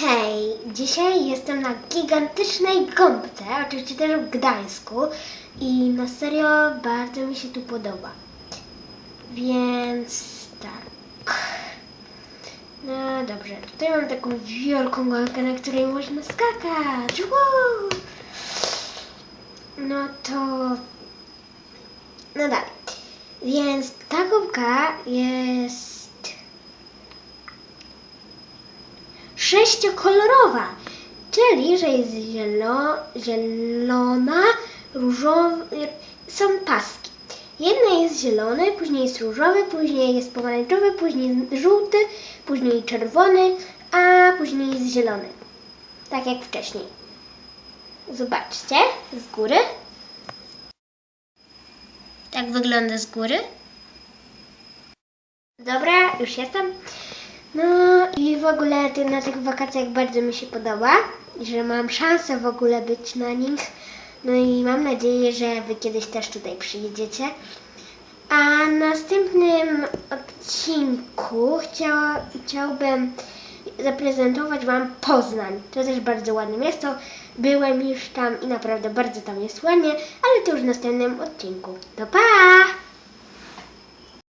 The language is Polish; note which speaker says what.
Speaker 1: Hej, dzisiaj jestem na gigantycznej gąbce, oczywiście też w Gdańsku i na serio bardzo mi się tu podoba. Więc tak. No dobrze, tutaj mam taką wielką gąbkę, na której można skakać. Woo! No to... No dalej. Więc ta gąbka jest sześciokolorowa, czyli że jest zielo, zielona, różowa, są paski. Jedna jest zielony, później jest różowy, później jest pomarańczowy, później żółty, później czerwony, a później jest zielony. Tak jak wcześniej. Zobaczcie z góry. Tak wygląda z góry. Dobra, już jestem. No w ogóle ty, na tych wakacjach bardzo mi się podoba, że mam szansę w ogóle być na nich. No i mam nadzieję, że wy kiedyś też tutaj przyjedziecie. A w następnym odcinku chciała, chciałbym zaprezentować Wam Poznań. To też bardzo ładne miasto. Byłem już tam i naprawdę bardzo tam jest ładnie, ale to już w następnym odcinku. To pa!